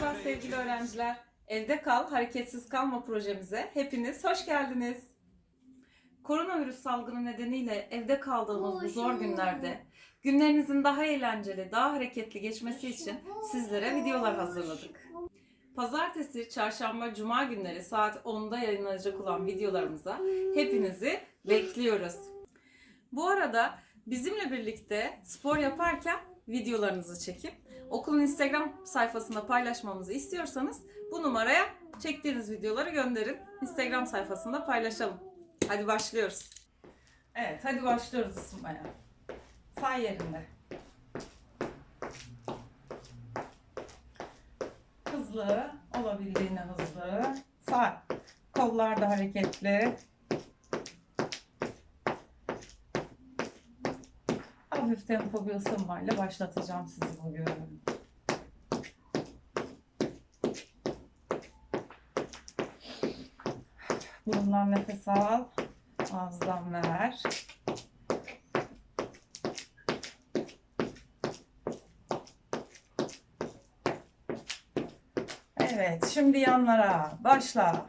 Merhaba sevgili öğrenciler. Evde kal, hareketsiz kalma projemize hepiniz hoş geldiniz. Koronavirüs salgını nedeniyle evde kaldığımız bu zor günlerde günlerinizin daha eğlenceli, daha hareketli geçmesi için sizlere videolar hazırladık. Pazartesi, çarşamba, cuma günleri saat 10'da yayınlanacak olan videolarımıza hepinizi bekliyoruz. Bu arada bizimle birlikte spor yaparken videolarınızı çekip okulun Instagram sayfasında paylaşmamızı istiyorsanız bu numaraya çektiğiniz videoları gönderin. Instagram sayfasında paylaşalım. Hadi başlıyoruz. Evet, hadi başlıyoruz ısınmaya. Sağ yerinde. Hızlı, olabildiğine hızlı. Sağ. Kollar da hareketli. Hafif tempo bir ısınmayla başlatacağım sizi bugün. Burundan nefes al. Ağızdan ver. Evet, şimdi yanlara. Başla.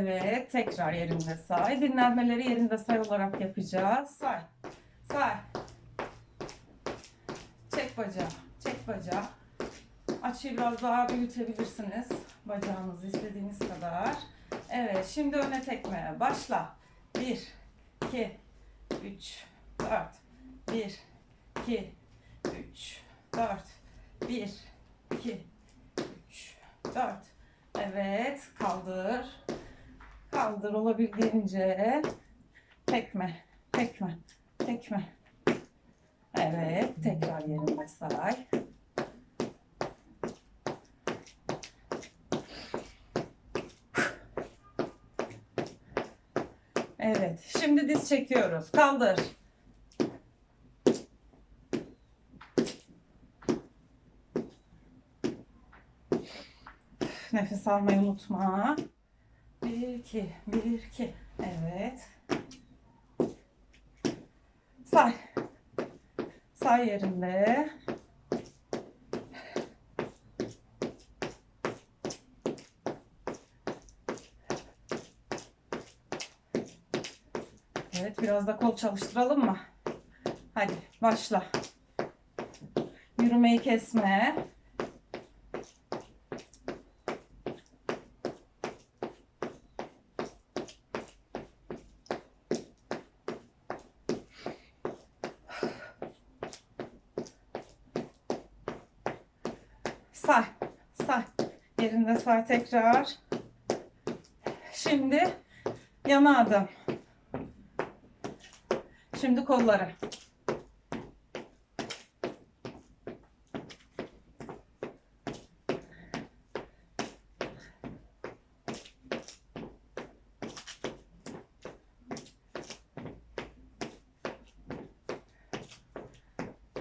Evet, tekrar yerinde say. Dinlenmeleri yerinde say olarak yapacağız. Say. Say. Çek bacağı. Çek bacağı. Açıyı biraz daha büyütebilirsiniz. Bacağınızı istediğiniz kadar. Evet, şimdi öne tekmeye. Başla. 1, 2, 3, 4. 1, 2, 3, 4. 1, 2, 3, 4. Evet, kaldır. Kaldır olabildiğince. Tekme, tekme, tekme. Evet, tekrar yerinde say. Evet, şimdi diz çekiyoruz. Kaldır. Nefes almayı unutma. Bir, iki, bir, iki. Evet. Say. Say yerinde. Evet, biraz da kol çalıştıralım mı? Hadi başla. Yürümeyi kesme. Say, say. Yerinde say tekrar. Şimdi yana adım. Şimdi kolları.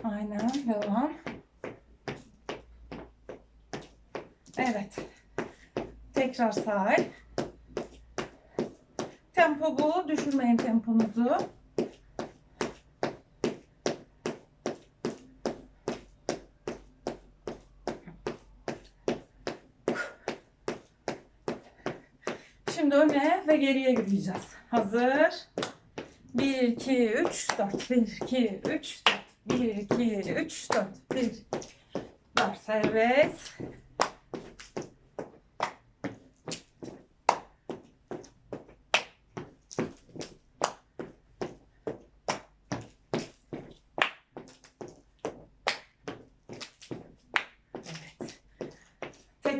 Aynen devam. Evet. Tekrar say. Tempo bu. Düşürmeyin temponuzu. Şimdi öne ve geriye yürüyeceğiz. Hazır. 1, 2, 3, 4. 1, 2, 3, 4. 1, 2, 3, 4. 1, 4. Evet. Evet.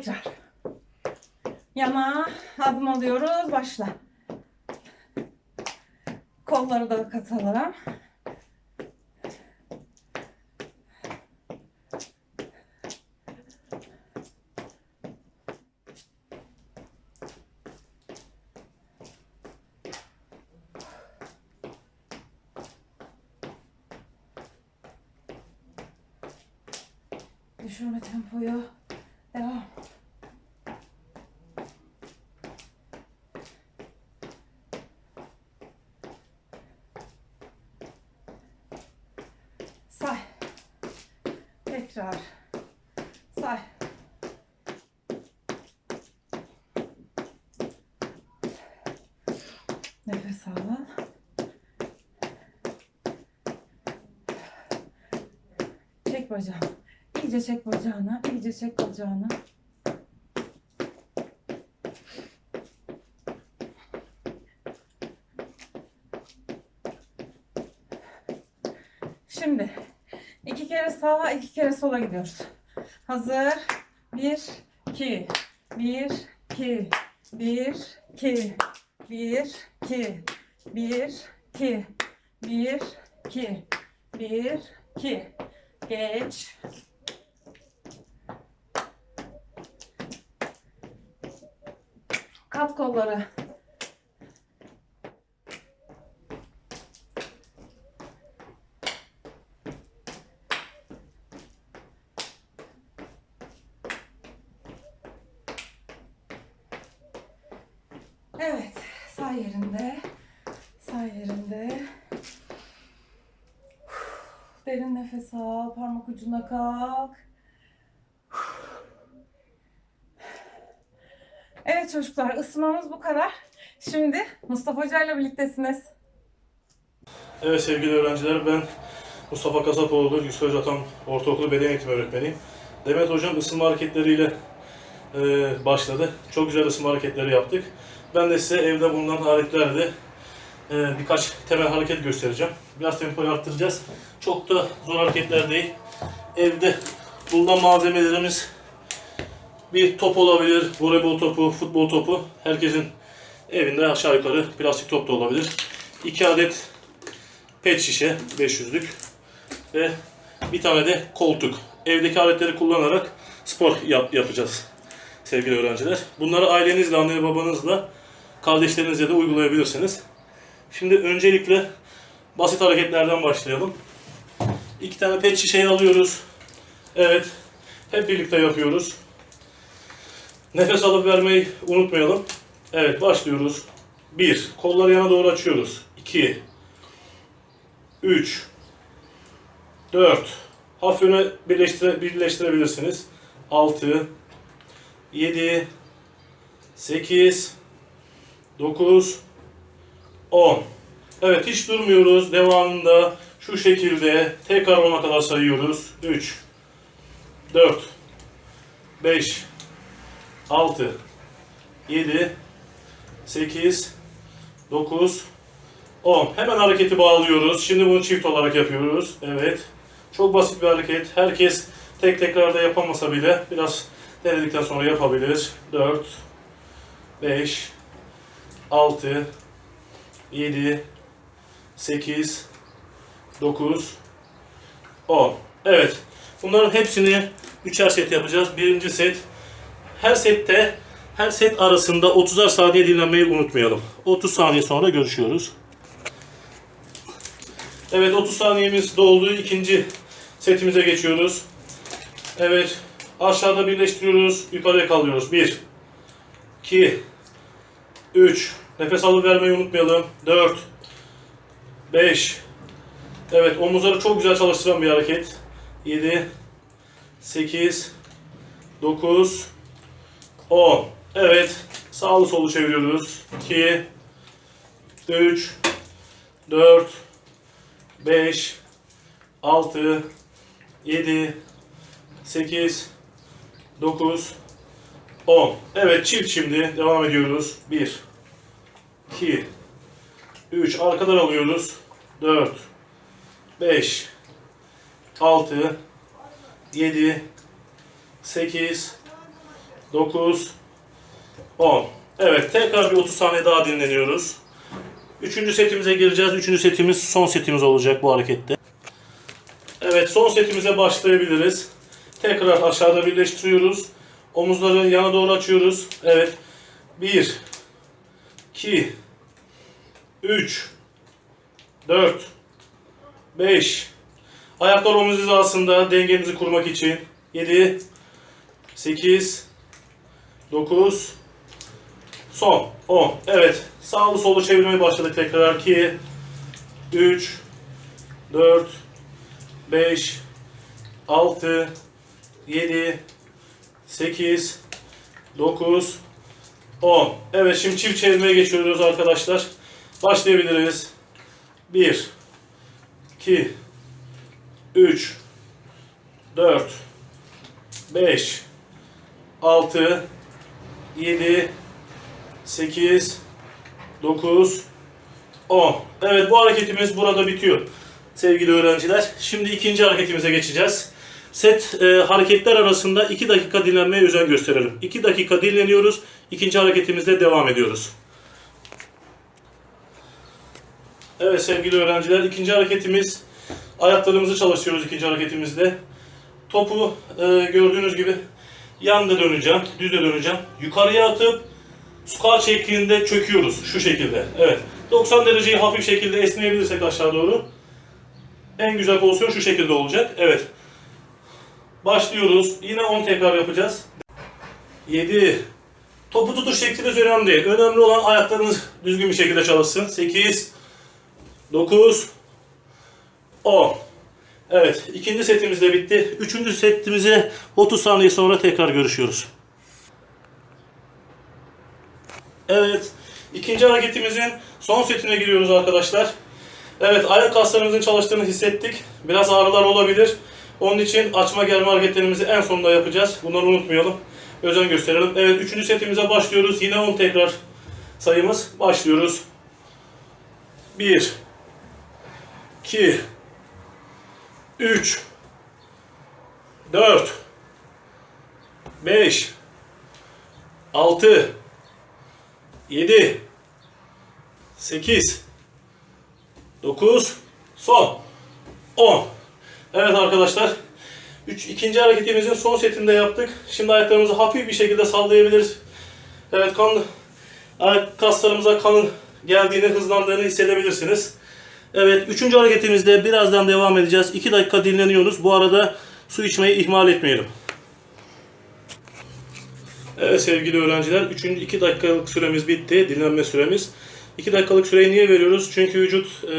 Tekrar. Yana adım alıyoruz. Başla. Kolları da katalım. Düşürme tempoyu. Devam. Say. Tekrar. Say. Nefes alın. Çek bacağını. İyice çek bacağını. iyice çek bacağını. Şimdi iki kere sağa, iki kere sola gidiyoruz. Hazır. Bir, iki. Bir, iki. Bir, iki. Bir, iki. Bir, iki. Bir, iki. Bir, iki. Geç. Kat kolları. Evet, sağ yerinde. Sağ yerinde. Derin nefes al, parmak ucuna kalk. Evet çocuklar, ısınmamız bu kadar. Şimdi Mustafa Hoca ile birliktesiniz. Evet sevgili öğrenciler ben Mustafa Kasapoğlu, Yusuf Atam Ortaokulu Beden Eğitimi Öğretmeniyim. Demet Hocam ısınma hareketleriyle e, başladı. Çok güzel ısınma hareketleri yaptık. Ben de size evde bulunan aletlerde e, birkaç temel hareket göstereceğim. Biraz tempoyu arttıracağız. Çok da zor hareketler değil. Evde bulunan malzemelerimiz bir top olabilir, voleybol topu, futbol topu. Herkesin evinde aşağı yukarı plastik top da olabilir. 2 adet pet şişe 500'lük ve bir tane de koltuk. Evdeki aletleri kullanarak spor yap- yapacağız sevgili öğrenciler. Bunları ailenizle, anne babanızla, kardeşlerinizle de uygulayabilirsiniz. Şimdi öncelikle basit hareketlerden başlayalım. İki tane pet şişeyi alıyoruz. Evet, hep birlikte yapıyoruz. Nefes alıp vermeyi unutmayalım. Evet, başlıyoruz. 1. Kolları yana doğru açıyoruz. 2. 3 4 Hafif öne birleştire, birleştirebilirsiniz. 6 7 8 9 10 Evet hiç durmuyoruz. Devamında şu şekilde tekrar 10'a kadar sayıyoruz. 3 4 5 6 7 8 9 10. Hemen hareketi bağlıyoruz. Şimdi bunu çift olarak yapıyoruz. Evet. Çok basit bir hareket. Herkes tek tekrarda yapamasa bile biraz denedikten sonra yapabilir. 4 5 6 7 8 9 10. Evet. Bunların hepsini üçer set yapacağız. Birinci set her sette her set arasında 30'ar saniye dinlenmeyi unutmayalım. 30 saniye sonra görüşüyoruz. Evet 30 saniyemiz doldu. İkinci setimize geçiyoruz. Evet. Aşağıda birleştiriyoruz. Yukarıya kaldırıyoruz. 1 2 3 Nefes alıp vermeyi unutmayalım. 4 5 Evet omuzları çok güzel çalıştıran bir hareket. 7 8 9 10 Evet. Sağlı solu çeviriyoruz. 2 3 4 5 6 7 8 9 10 Evet çift şimdi. Devam ediyoruz. 1 2 3 arkadan alıyoruz. 4 5 6 7 8 9 10 Evet tekrar bir 30 saniye daha dinleniyoruz. Üçüncü setimize gireceğiz. Üçüncü setimiz son setimiz olacak bu harekette. Evet son setimize başlayabiliriz. Tekrar aşağıda birleştiriyoruz. Omuzları yana doğru açıyoruz. Evet. 1 2 3 4 5 Ayaklar omuz hizasında dengemizi kurmak için 7, 8, 9, son 10. Evet. Sağlı solu çevirmeye başladık tekrar. 2, 3, 4, 5, 6, 7, 8, 9, 10. Evet şimdi çift çevirmeye geçiyoruz arkadaşlar. Başlayabiliriz. 1, 2, 3, 4, 5, 6, 7, 8, 9, 10. Evet bu hareketimiz burada bitiyor sevgili öğrenciler. Şimdi ikinci hareketimize geçeceğiz. Set e, hareketler arasında 2 dakika dinlenmeye özen gösterelim. 2 dakika dinleniyoruz. İkinci hareketimizde devam ediyoruz. Evet sevgili öğrenciler ikinci hareketimiz ayaklarımızı çalıştırıyoruz ikinci hareketimizde. Topu e, gördüğünüz gibi yanda döneceğim, düz döneceğim. Yukarıya atıp squat şeklinde çöküyoruz şu şekilde. Evet. 90 dereceyi hafif şekilde esneyebilirsek aşağı doğru. En güzel pozisyon şu şekilde olacak. Evet. Başlıyoruz. Yine 10 tekrar yapacağız. 7. Topu tutuş şekliniz önemli değil. Önemli olan ayaklarınız düzgün bir şekilde çalışsın. 8. 9. 10. Evet. ikinci setimiz de bitti. Üçüncü setimize 30 saniye sonra tekrar görüşüyoruz. Evet. ikinci hareketimizin son setine giriyoruz arkadaşlar. Evet ayak kaslarımızın çalıştığını hissettik. Biraz ağrılar olabilir. Onun için açma germe hareketlerimizi en sonunda yapacağız. Bunları unutmayalım. Özen gösterelim. Evet üçüncü setimize başlıyoruz. Yine 10 tekrar sayımız. Başlıyoruz. 1 2 3 4 5 6 7 8 9 son 10 Evet arkadaşlar üç, ikinci hareketimizin son setinde yaptık. Şimdi ayaklarımızı hafif bir şekilde sallayabiliriz. Evet kan ayak kaslarımıza kanın geldiğini, hızlandığını hissedebilirsiniz. Evet üçüncü hareketimizde birazdan devam edeceğiz. 2 dakika dinleniyoruz. Bu arada su içmeyi ihmal etmeyelim. Evet sevgili öğrenciler 3. 2 dakikalık süremiz bitti. Dinlenme süremiz. 2 dakikalık süreyi niye veriyoruz? Çünkü vücut e,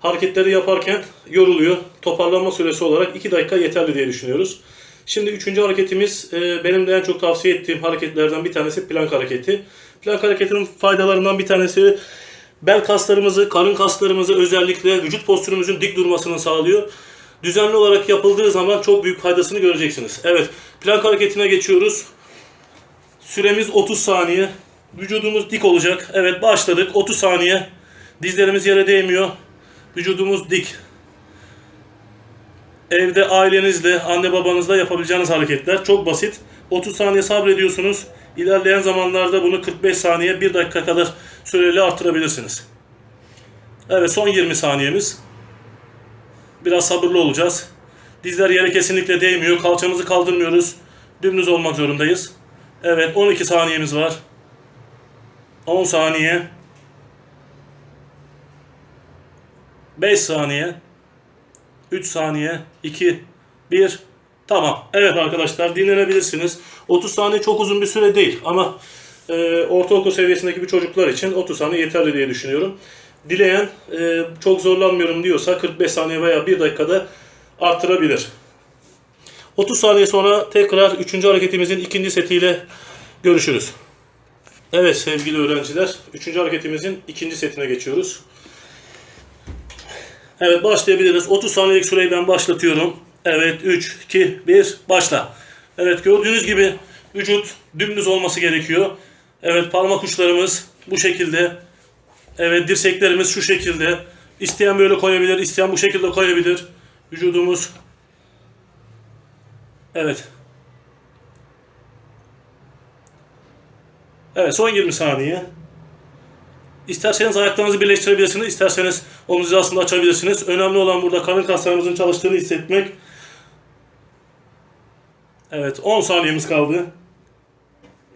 hareketleri yaparken yoruluyor. Toparlanma süresi olarak 2 dakika yeterli diye düşünüyoruz. Şimdi üçüncü hareketimiz e, benim de en çok tavsiye ettiğim hareketlerden bir tanesi plank hareketi. Plank hareketinin faydalarından bir tanesi bel kaslarımızı, karın kaslarımızı özellikle vücut postürümüzün dik durmasını sağlıyor. Düzenli olarak yapıldığı zaman çok büyük faydasını göreceksiniz. Evet, plank hareketine geçiyoruz. Süremiz 30 saniye. Vücudumuz dik olacak. Evet başladık. 30 saniye. Dizlerimiz yere değmiyor. Vücudumuz dik. Evde ailenizle, anne babanızla yapabileceğiniz hareketler. Çok basit. 30 saniye sabrediyorsunuz. İlerleyen zamanlarda bunu 45 saniye, 1 dakika kadar süreli arttırabilirsiniz. Evet son 20 saniyemiz. Biraz sabırlı olacağız. Dizler yere kesinlikle değmiyor. Kalçamızı kaldırmıyoruz. Dümdüz olmak zorundayız. Evet 12 saniyemiz var. 10 saniye. 5 saniye. 3 saniye. 2 1 Tamam. Evet arkadaşlar dinlenebilirsiniz. 30 saniye çok uzun bir süre değil ama e, ortaokul seviyesindeki bir çocuklar için 30 saniye yeterli diye düşünüyorum. Dileyen e, çok zorlanmıyorum diyorsa 45 saniye veya 1 dakikada arttırabilir. 30 saniye sonra tekrar 3. hareketimizin ikinci setiyle görüşürüz. Evet sevgili öğrenciler, 3. hareketimizin ikinci setine geçiyoruz. Evet başlayabiliriz. 30 saniyelik süreyi ben başlatıyorum. Evet 3, 2, 1 başla. Evet gördüğünüz gibi vücut dümdüz olması gerekiyor. Evet parmak uçlarımız bu şekilde. Evet dirseklerimiz şu şekilde. İsteyen böyle koyabilir, isteyen bu şekilde koyabilir. Vücudumuz Evet. Evet son 20 saniye. İsterseniz ayaklarınızı birleştirebilirsiniz, isterseniz omuz hizasını açabilirsiniz. Önemli olan burada karın kaslarımızın çalıştığını hissetmek. Evet 10 saniyemiz kaldı.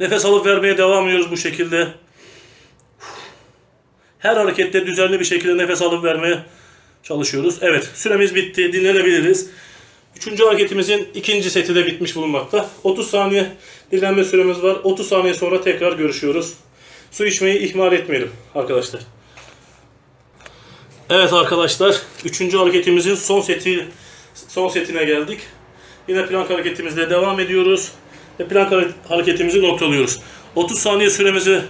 Nefes alıp vermeye devam ediyoruz bu şekilde. Her harekette düzenli bir şekilde nefes alıp vermeye çalışıyoruz. Evet süremiz bitti. Dinlenebiliriz. Üçüncü hareketimizin ikinci seti de bitmiş bulunmakta. 30 saniye dinlenme süremiz var. 30 saniye sonra tekrar görüşüyoruz. Su içmeyi ihmal etmeyelim arkadaşlar. Evet arkadaşlar, üçüncü hareketimizin son seti son setine geldik. Yine plank hareketimizle devam ediyoruz. Ve plank hare- hareketimizi noktalıyoruz. 30 saniye süremizi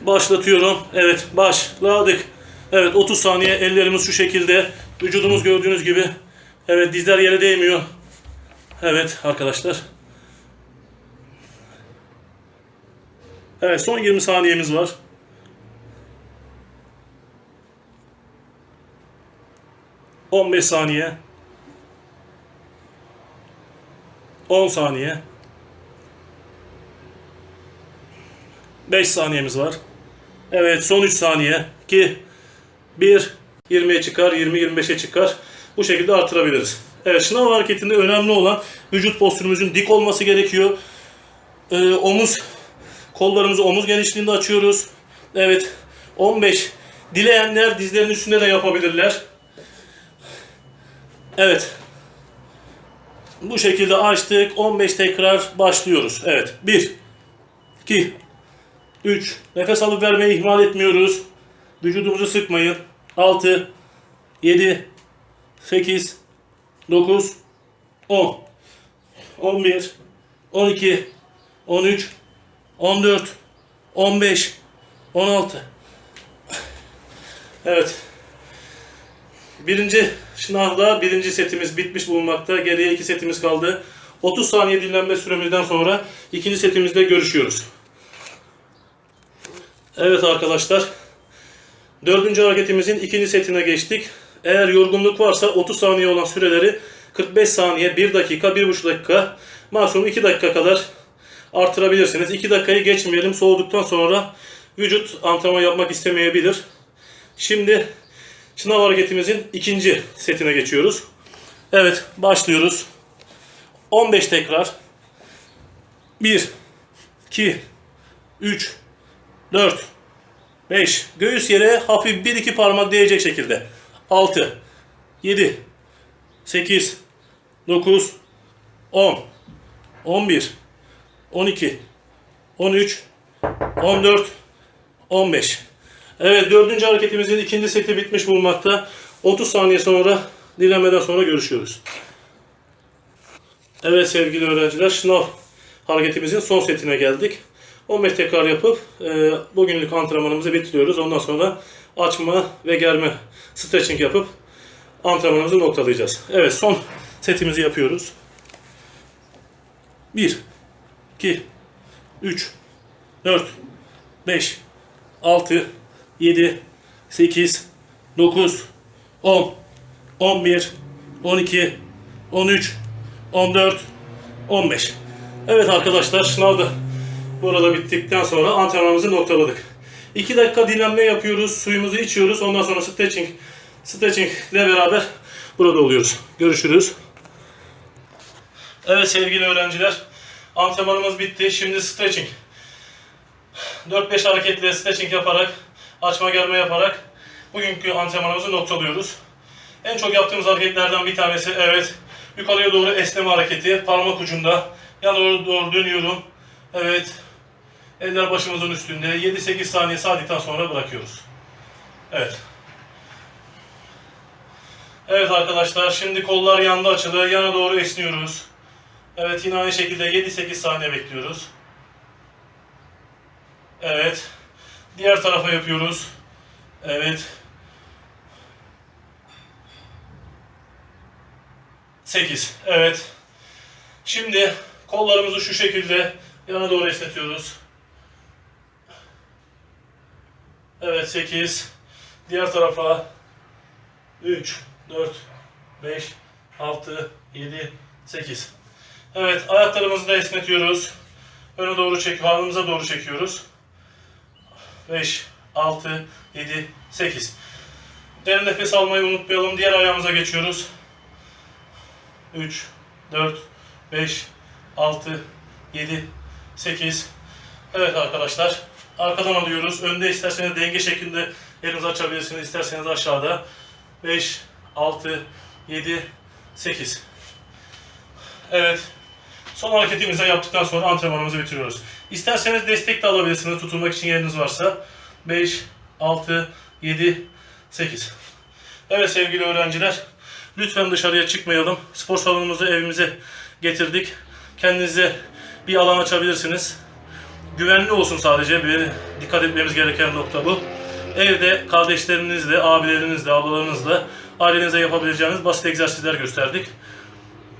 başlatıyorum. Evet, başladık. Evet, 30 saniye ellerimiz şu şekilde. Vücudumuz gördüğünüz gibi. Evet, dizler yere değmiyor. Evet arkadaşlar. Evet, son 20 saniyemiz var. On beş saniye. 10 saniye. 5 saniyemiz var. Evet son 3 saniye. 2 1 20'ye çıkar, 20 25'e çıkar. Bu şekilde artırabiliriz. Evet şınav hareketinde önemli olan vücut postürümüzün dik olması gerekiyor. Ee, omuz kollarımızı omuz genişliğinde açıyoruz. Evet 15 dileyenler dizlerin üstünde de yapabilirler. Evet bu şekilde açtık. 15 tekrar başlıyoruz. Evet. 1 2 3 Nefes alıp vermeyi ihmal etmiyoruz. Vücudumuzu sıkmayın. 6 7 8 9 10 11 12 13 14 15 16 Evet. Birinci şınavda birinci setimiz bitmiş bulunmakta. Geriye iki setimiz kaldı. 30 saniye dinlenme süremizden sonra ikinci setimizde görüşüyoruz. Evet arkadaşlar. Dördüncü hareketimizin ikinci setine geçtik. Eğer yorgunluk varsa 30 saniye olan süreleri 45 saniye, 1 dakika, 1,5 dakika, maksimum 2 dakika kadar artırabilirsiniz. 2 dakikayı geçmeyelim. Soğuduktan sonra vücut antrenman yapmak istemeyebilir. Şimdi Sınav hareketimizin ikinci setine geçiyoruz. Evet, başlıyoruz. 15 tekrar. 1 2 3 4 5 Göğüs yere hafif 1-2 parmak değecek şekilde. 6 7 8 9 10 11 12 13 14 15 Evet dördüncü hareketimizin ikinci seti bitmiş bulunmakta. 30 saniye sonra dinlenmeden sonra görüşüyoruz. Evet sevgili öğrenciler sınav hareketimizin son setine geldik. 15 tekrar yapıp e, bugünlük antrenmanımızı bitiriyoruz. Ondan sonra açma ve germe stretching yapıp antrenmanımızı noktalayacağız. Evet son setimizi yapıyoruz. 1 2 3 4 5 6 7, 8, 9, 10, 11, 12, 13, 14, 15. Evet arkadaşlar sınavda burada bittikten sonra antrenmanımızı noktaladık. 2 dakika dinlenme yapıyoruz, suyumuzu içiyoruz. Ondan sonra stretching, stretching ile beraber burada oluyoruz. Görüşürüz. Evet sevgili öğrenciler, antrenmanımız bitti. Şimdi stretching. 4-5 hareketle stretching yaparak açma germe yaparak bugünkü antrenmanımızı noktalıyoruz. En çok yaptığımız hareketlerden bir tanesi evet yukarıya doğru esneme hareketi parmak ucunda yana doğru, doğru dönüyorum. Evet. Eller başımızın üstünde 7-8 saniye sağdıktan sonra bırakıyoruz. Evet. Evet arkadaşlar şimdi kollar yanda açılı yana doğru esniyoruz. Evet yine aynı şekilde 7-8 saniye bekliyoruz. Evet. Diğer tarafa yapıyoruz. Evet. 8. Evet. Şimdi kollarımızı şu şekilde yana doğru esnetiyoruz. Evet 8. Diğer tarafa 3, 4, 5, 6, 7, 8. Evet ayaklarımızı da esnetiyoruz. Öne doğru çek, karnımıza doğru çekiyoruz. 5, 6, 7, 8. Derin nefes almayı unutmayalım. Diğer ayağımıza geçiyoruz. 3, 4, 5, 6, 7, 8. Evet arkadaşlar. Arkadan alıyoruz. Önde isterseniz denge şeklinde elinizi açabilirsiniz. İsterseniz aşağıda. 5, 6, 7, 8. Evet. Son hareketimizi yaptıktan sonra antrenmanımızı bitiriyoruz. İsterseniz destek de alabilirsiniz tutulmak için yeriniz varsa. 5, 6, 7, 8. Evet sevgili öğrenciler. Lütfen dışarıya çıkmayalım. Spor salonumuzu evimize getirdik. Kendinize bir alan açabilirsiniz. Güvenli olsun sadece. Bir dikkat etmemiz gereken nokta bu. Evde kardeşlerinizle, abilerinizle, ablalarınızla ailenizle yapabileceğiniz basit egzersizler gösterdik.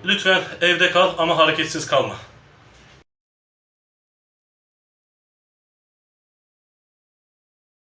Lütfen evde kal ama hareketsiz kalma.